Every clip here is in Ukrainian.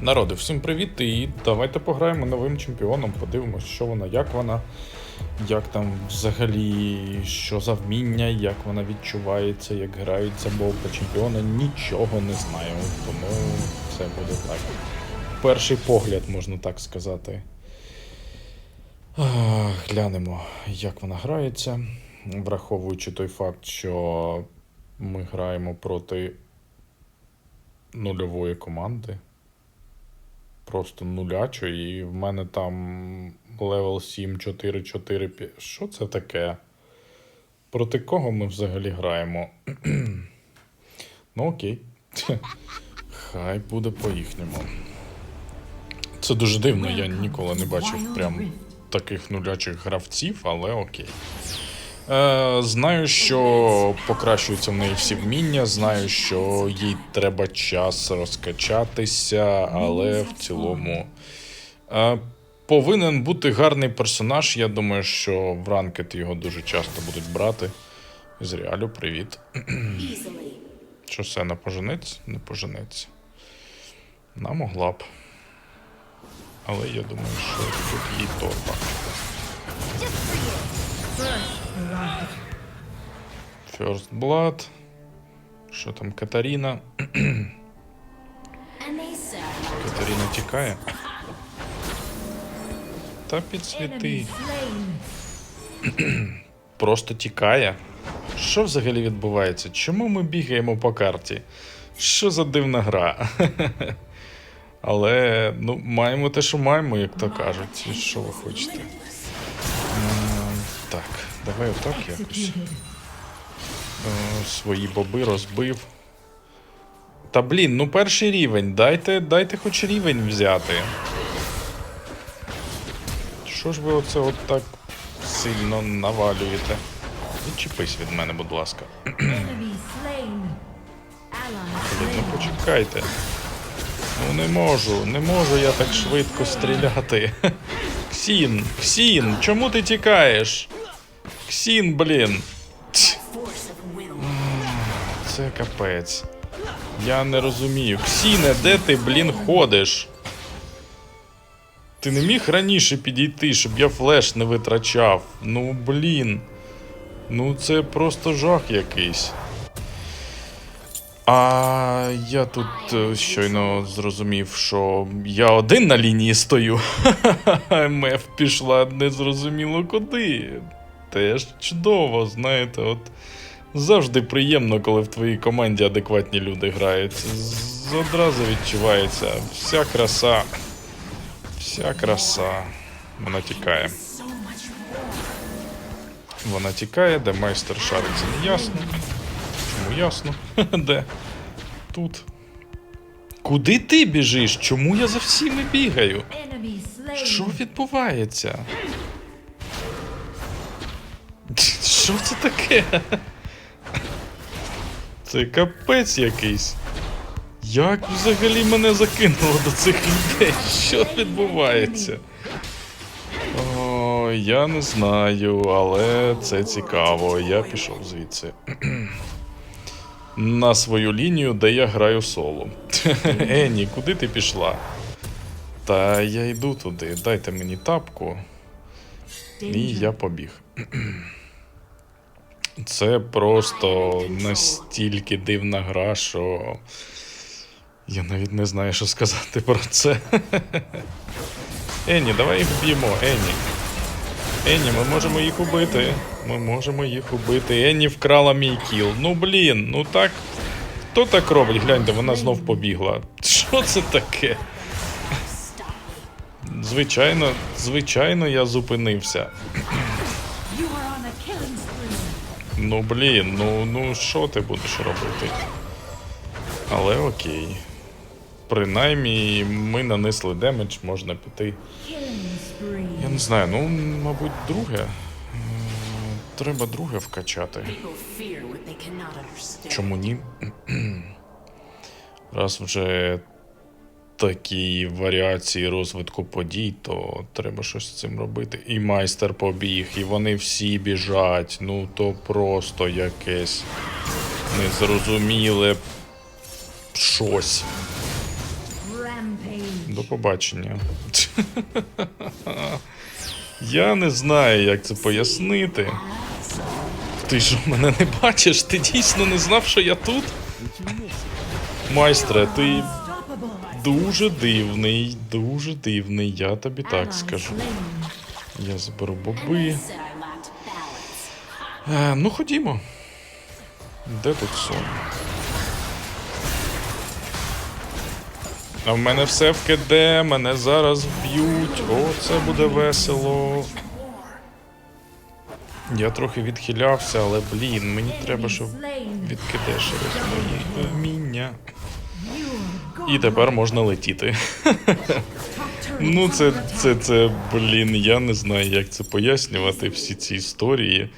Народи, всім привіт! І давайте пограємо новим чемпіоном, подивимось, що вона, як вона, як там взагалі, що за вміння, як вона відчувається, як грається болта чемпіона. Нічого не знаю, тому це буде так. Перший погляд, можна так сказати. Глянемо, як вона грається, враховуючи той факт, що ми граємо проти нульової команди просто нулячо, і в мене там левел 7, 4, 4, 5. Що це таке? Проти кого ми взагалі граємо? ну окей. Хай буде по-їхньому. Це дуже дивно, я ніколи не бачив прям таких нулячих гравців, але окей. Е, знаю, що покращуються в неї всі вміння, знаю, що їй треба час розкачатися, але в цілому е, повинен бути гарний персонаж. Я думаю, що в ранкет його дуже часто будуть брати. З реалю, привіт. Що це не поженець? Не поженеться. Вона могла б. Але я думаю, що тут їй торба. First Blood. Що там, Катаріна? Катаріна тікає. Та підсвіти. Просто тікає. Що взагалі відбувається? Чому ми бігаємо по карті? Що за дивна гра? Але ну, маємо те, що маємо, як то кажуть. І Що ви хочете? Так, давай отак якось. Е, Свої боби розбив. Та блін, ну перший рівень. Дайте, дайте хоч рівень взяти. Що ж ви оце от так сильно навалюєте? Відчепись від мене, будь ласка. Блін, ну почекайте. Ну не можу, не можу я так швидко стріляти. Ксін, Ксін, чому ти тікаєш? Ксін, блін. Це капець. Я не розумію. Ксіне, де ти, блін, ходиш? Ти не міг раніше підійти, щоб я флеш не витрачав. Ну, блін. Ну, це просто жах якийсь. А я тут е, щойно зрозумів, що я один на лінії стою. МФ пішла незрозуміло куди. Теж чудово, знаєте, от завжди приємно, коли в твоїй команді адекватні люди грають. Одразу відчувається вся краса. Вся краса. Вона тікає. Вона тікає, де майстер шариться, не ясно. Чому ясно? Де? Тут. Куди ти біжиш? Чому я за всіми бігаю? Що відбувається? Що це таке? Це капець якийсь. Як взагалі мене закинуло до цих людей? Що відбувається? О, я не знаю, але це цікаво. Я пішов звідси. На свою лінію, де я граю соло. Ені, куди ти пішла? Та я йду туди. Дайте мені тапку. І я побіг. Це просто настільки дивна гра, що я навіть не знаю, що сказати про це. Ені, давай їх вб'ємо, Ені. Ені, ми можемо їх убити. Ми можемо їх убити. Ені вкрала мій кіл. Ну блін, ну так. Хто так робить? Гляньте, вона знов побігла. Що це таке? Звичайно, звичайно, я зупинився. Ну блін, ну ну що ти будеш робити? Але окей. Принаймні ми нанесли демедж, можна піти. Я не знаю, ну, мабуть, друге. Треба друге вкачати. Чому ні? Раз вже такі варіації розвитку подій, то треба щось з цим робити. І майстер побіг, і вони всі біжать. Ну то просто якесь незрозуміле щось. До побачення. Я не знаю, як це пояснити. Ти ж мене не бачиш? Ти дійсно не знав, що я тут? Майстре, ти. Дуже дивний, дуже дивний, я тобі так скажу. Я зберу боби. Е, ну ходімо. Де тут сон? А в мене все в КД, мене зараз вб'ють. О, це буде весело. Я трохи відхилявся, але блін, мені треба, щоб вміння. You are І тепер можна летіти. Ну, це, це, це, блін, я не знаю, як це пояснювати, всі ці історії.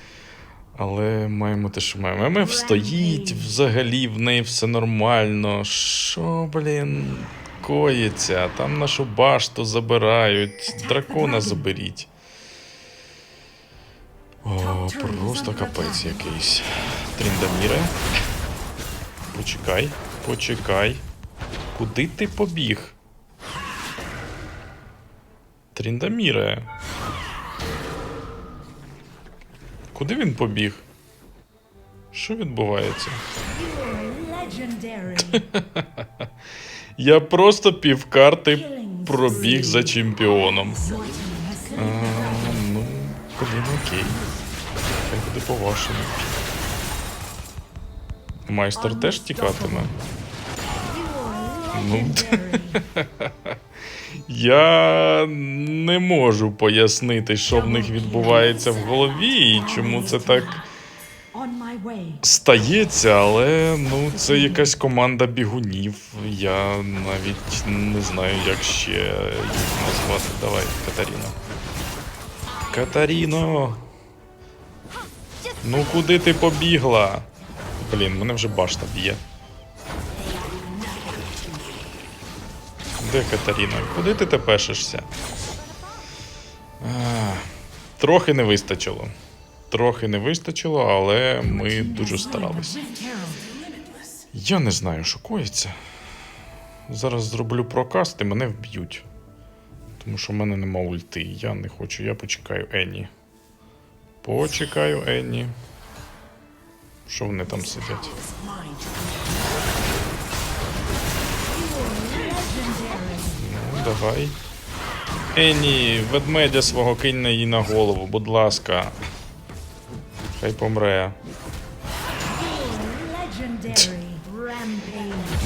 Але маємо те, що маємо. МФ стоїть, взагалі в неї все нормально. Що, блін, коїться? Там нашу башту забирають. Дракона заберіть. О, просто капець якийсь. Тріндаміре. Почекай, почекай. Куди ти побіг? Тріндаміре. Куди він побіг? Що відбувається? Я просто півкарти пробіг за чемпіоном. А, ну, блін, окей. Хай буде по-вашому. Майстер теж тікатиме. Ну. Я не можу пояснити, що в них відбувається в голові і чому це так стається, але ну це якась команда бігунів. Я навіть не знаю, як ще їх назвати. Давай, Катаріна. Катаріно! Ну куди ти побігла? Блін, мене вже башта б'є. Де Катаріна? Куди ти тепешишся? Трохи не вистачило. Трохи не вистачило, але ми дуже старались. Я не знаю, що коїться. Зараз зроблю прокаст і мене вб'ють. Тому що в мене нема ульти. Я не хочу, я почекаю Енні. Почекаю Енні. Що вони там сидять? Давай. Енні, ведмедя свого кинь на її на голову, будь ласка. Хай помре.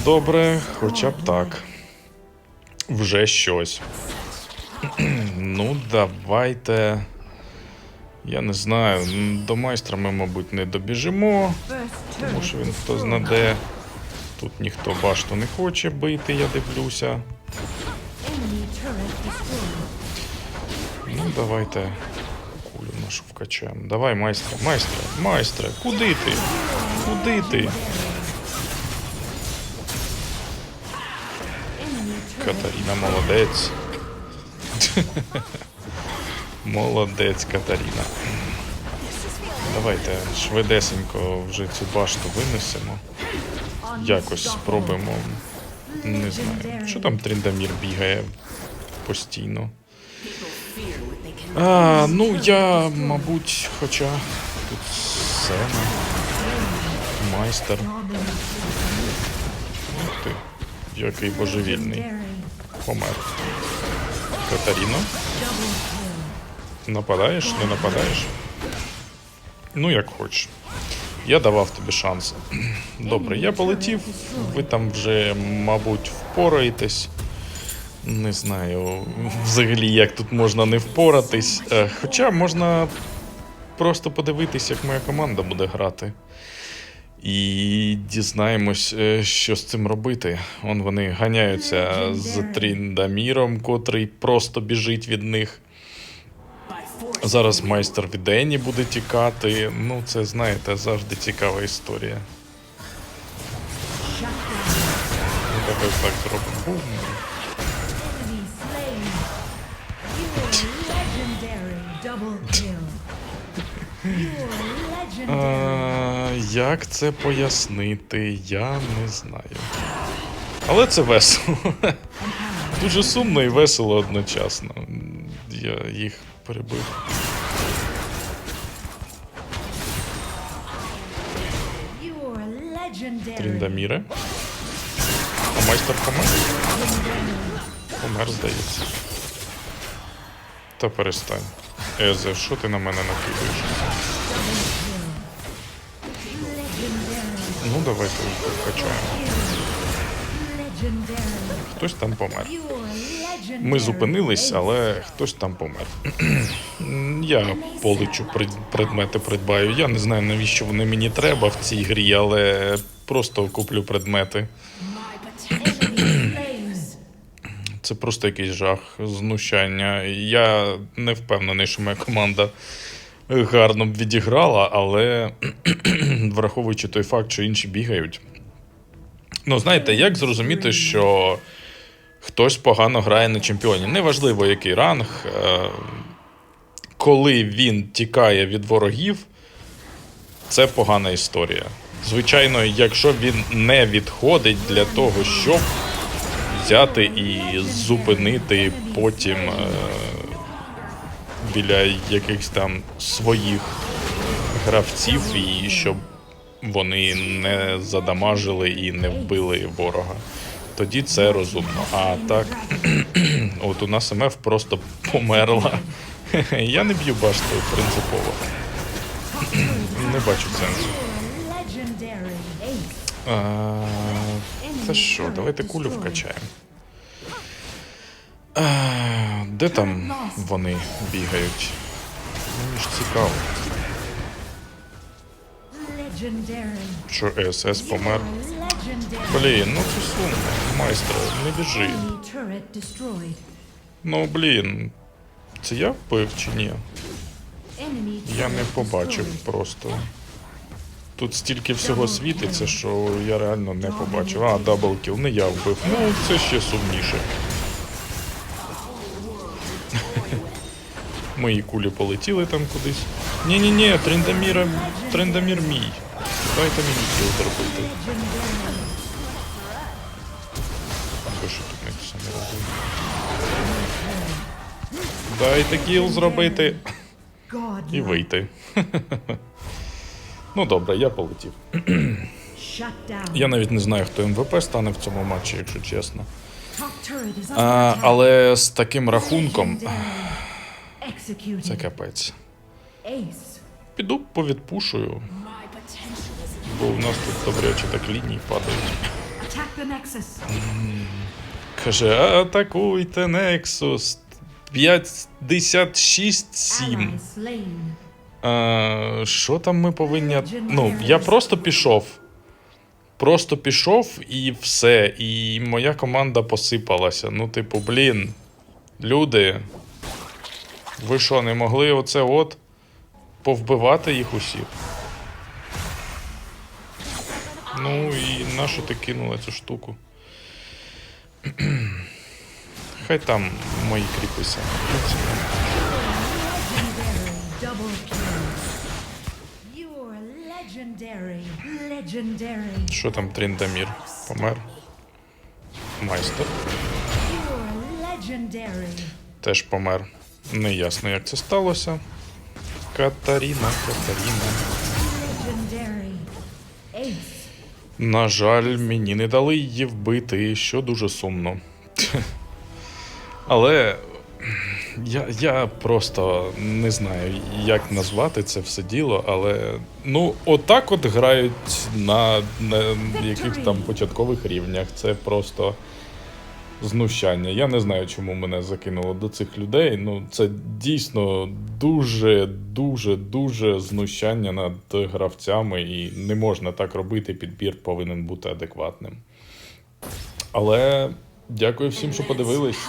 Добре, хоча б так. Вже щось. ну, давайте. Я не знаю. До майстра ми, мабуть, не добіжимо, тому що він хто знаде. Тут ніхто башту не хоче бити, я дивлюся. Ну, давайте кулю нашу вкачаємо. Давай, майстре, майстре, майстре, куди ти? Куди ти? Катаріна молодець. молодець, Катаріна. Давайте швидесенько вже цю башту винесемо. Якось спробуємо. Не знаю. Що там Тріндамір бігає постійно? А, ну я, мабуть, хоча тут Сена, майстер. Ух ти, який божевільний. Помер. Катаріно, нападаєш, не нападаєш? Ну, як хочеш. Я давав тобі шанс. Добре, я полетів. Ви там вже, мабуть, впораєтесь. Не знаю, взагалі, як тут можна не впоратись. Е, Хоча можна просто подивитись, як моя команда буде грати. І дізнаємось, е, що з цим робити. Он вони ганяються з Тріндаміром, котрий просто біжить від них. Зараз майстер від Ені буде тікати. Ну, це знаєте, завжди цікава історія. Ну, давай так зробимо. А, як це пояснити, я не знаю. Але це весело. Дуже сумно і весело одночасно. Я їх перебив. Тріндаміри. А майстер помер? Помер, здається. Та перестань. Езе, що ти на мене накидаєш? Ну, давайте. Legendary. Хтось там помер. Ми зупинились, але хтось там помер. Я полечу предмети придбаю. Я не знаю, навіщо вони мені треба в цій грі, але просто куплю предмети. Це просто якийсь жах, знущання. Я не впевнений, що моя команда гарно б відіграла, але враховуючи той факт, що інші бігають. Ну, знаєте, як зрозуміти, що хтось погано грає на чемпіоні? Неважливо, який ранг. е, Коли він тікає від ворогів, це погана історія. Звичайно, якщо він не відходить для того, щоб взяти і зупинити потім е, біля якихось там своїх гравців, і щоб вони не задамажили і не вбили ворога. Тоді це розумно. А так, от у нас МФ просто померла. Я не б'ю башти принципово. Не бачу сенсу. А, Та що, давайте кулю вкачаємо. А, Де там вони бігають? Мені ж цікаво, що СС помер. Блін, ну це сумно, майстре, не біжи. Ну блін. Це я вбив чи ні? Я не побачив просто. Тут стільки всього світиться, що я реально не побачив. А, даблкіл, не я вбив. Ну, це ще сумніше. Мої кулі полетіли там кудись. Ні-ні-ні, Трендаміра, Трендамір мій. Дайте мені кіл зробити. Бо що тут не все не робив. Дайте кіл зробити і вийти. ну добре, я полетів. Я навіть не знаю, хто МВП стане в цьому матчі, якщо чесно. А, але з таким рахунком це капець. Піду повідпушую, бо в нас тут добряче так лінії падають. Каже, атакуйте Nexus. 56-7. Ally Що там ми повинні. Ну, я просто пішов. Просто пішов і все. І моя команда посипалася. Ну, типу, блін. Люди. Ви що, не могли оце от повбивати їх усіх? Ну і нащо ти кинула цю штуку? Хай там мої кріпися. Що там Тріндамір? Помер? Майстер теж помер. Неясно, як це сталося. Катаріна, Катаріна. На жаль, мені не дали її вбити, що дуже сумно. Але я, я просто не знаю, як назвати це все діло, але ну, отак от грають на, на яких там початкових рівнях. Це просто знущання. Я не знаю, чому мене закинуло до цих людей. Ну, це дійсно дуже, дуже, дуже знущання над гравцями, і не можна так робити. Підбір повинен бути адекватним. Але дякую всім, що подивились.